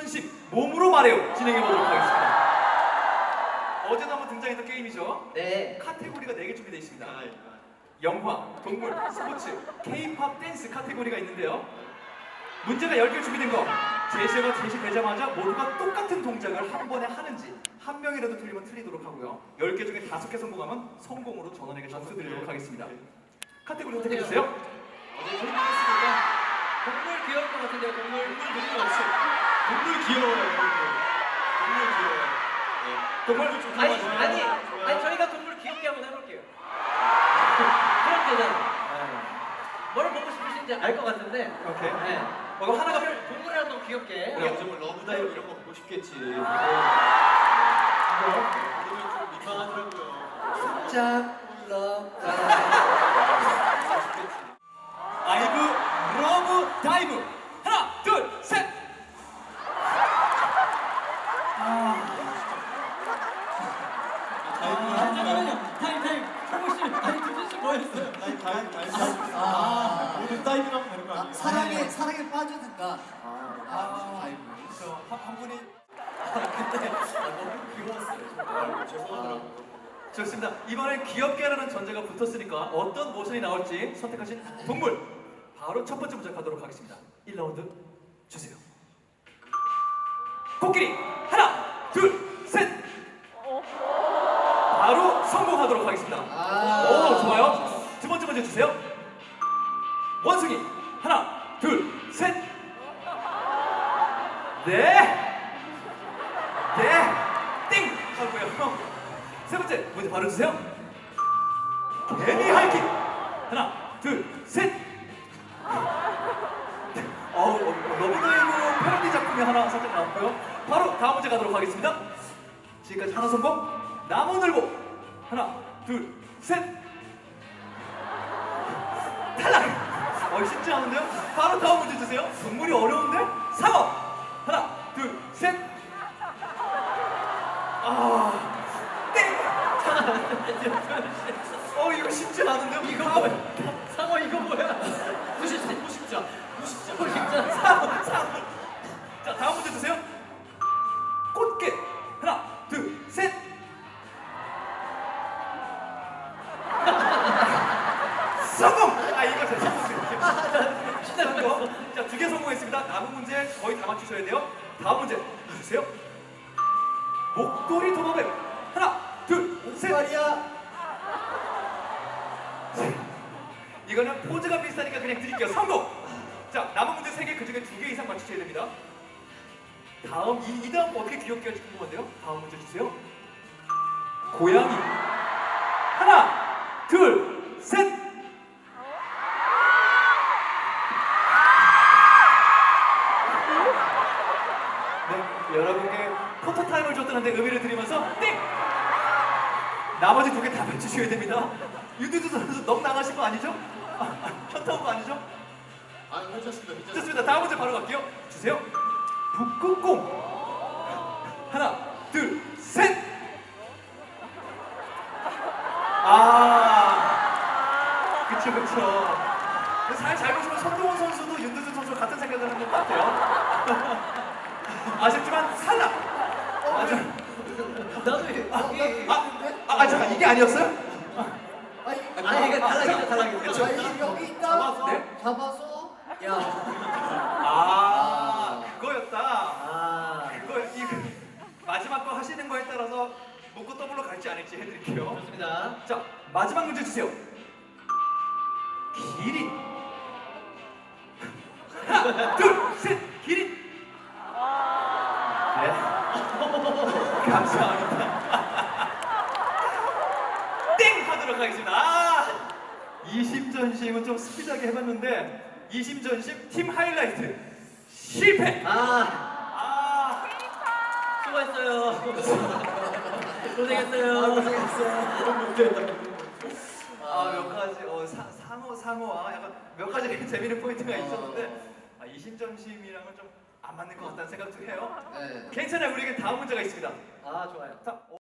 이심전심 몸으로 말해요 진행해 보도록 하겠습니다. 어제도 한번 등장했던 게임이죠. 네. 카테고리가 4개 준비되어 있습니다. 영화, 동물, 스포츠, K-팝 댄스 카테고리가 있는데요. 문제가 10개 준비된 거. 제시어가 제시되자마자 모두가 똑같은 동작을 한 번에 하는지 한 명이라도 틀리면 틀리도록 하고요. 10개 중에 5개 성공하면 성공으로 전원에게 점수 드리도록 하겠습니다. 카테고리 선택해 주세요. 어제 준비했으니까 동물 귀여울 것 같은데요. 동물 동물 없어. 동물 귀여워요. 동물 귀여워요. 동물 좀 아니 좋아하시나요? 아니 아니 저희가 동물 귀엽게 한번 해볼게요. 그럼 되잖아. 뭘 보고 싶으신지 알 것 같은데. 오케이. 네. 어, 그럼 하나가 동물 동물이랑 너무 귀엽게. 우리 정말 러브 다이브 이런 거 보고 싶겠지. 이거 좀 민망하더라고요. 짝 싶겠지. 아이브 러브 다이브 하나 둘 셋. 잠깐만요. 타임 타임. 정우 씨, 아니 두준 씨 뭐했어요? 아니 다행 다행. 아 모두 다이빙 하면 되는 거 아니에요? 사랑에 사랑에 빠져든가. 아, 저한 분이 아이고, 죄송하더라고요. 좋습니다. 이번엔 귀엽게라는 전제가 붙었으니까 어떤 모션이 나올지 선택하신 동물 바로 첫 번째 문제 가도록 하겠습니다. 1라운드 주세요. 코끼리 하나 둘 셋. 바로 성공하도록 하겠습니다. 오 좋아요. 두 번째 문제 주세요. 원숭이 하나 둘 셋. 네. 네. 띵 하고요. 세 번째 문제 바로 주세요. 개미 할기 하나 둘 셋. 어우 러브다이브 패러디 작품이 하나 살짝 나왔고요. 바로 다음 문제 가도록 하겠습니다. 지금까지 하나 성공. 나무 늘보 하나 둘 셋. 탈락. 어 쉽지 않은데요? 바로 다음 문제 주세요. 동물이 어려운데? 상어 하나 둘 셋. 아 땡. 어 이거 쉽지 않은데요? 이거 뭐야? 자 두 개 성공했습니다. 남은 문제 거의 다 맞추셔야 돼요. 다음 문제 주세요. 목도리 도마뱀 하나 둘 셋. 말이야. 이거는 포즈가 비슷하니까 그냥 드릴게요. 성공. 자 남은 문제 세 개 그 중에 두 개 이상 맞추셔야 됩니다. 다음 이, 이 다음 어떻게 귀엽게 할지 궁금한데요. 다음 문제 주세요. 고양이 하나 둘 줬다는데 의미를 드리면서 땡! 나머지 두 개 다 맞추셔야 됩니다. 유두두 선수 넉 나가신 거 아니죠? 아, 현타 온거 아니죠? 아, 괜찮습니다. 괜찮습니다. 좋습니다. 다음 문제 바로 갈게요. 주세요. 북극곰. 하나, 둘, 셋. 아, 그쵸, 그쵸. 잘, 잘 보시면 손동원 선수도 윤두준 선수 같은 생각을 하는 것 같아요. 아쉽지만 탈락. 맞아. 나도 여기. 아, 아, 아, 잠깐 이게 아니었어요? 아니, 이게 탈락이죠. 그쵸. 아니 여기 있다. 잡아서? 네? 잡아서. 야. 아, 그거였다. 아. 그거 이 마지막 거 하시는 거에 따라서 묶고 더블로 갈지 아닐지 해드릴게요. 좋습니다. 자 마지막 문제 주세요. 기린. 하나, 둘, 하도록 하겠습니다. 아, 이심전심은 좀 스피드하게 해봤는데 이심전심 팀 하이라이트 실패. 아 아. 수고했어요. 고생했어요. 아, 몇 가지 어, 사, 상어 상어와 약간 몇 가지 재미있는 포인트가 있었는데 아, 이심전심이랑은 좀 안 맞는 것 같다는 생각도 해요. 네. 괜찮아요. 우리에게 다음 문제가 있습니다. 아 좋아요. 자,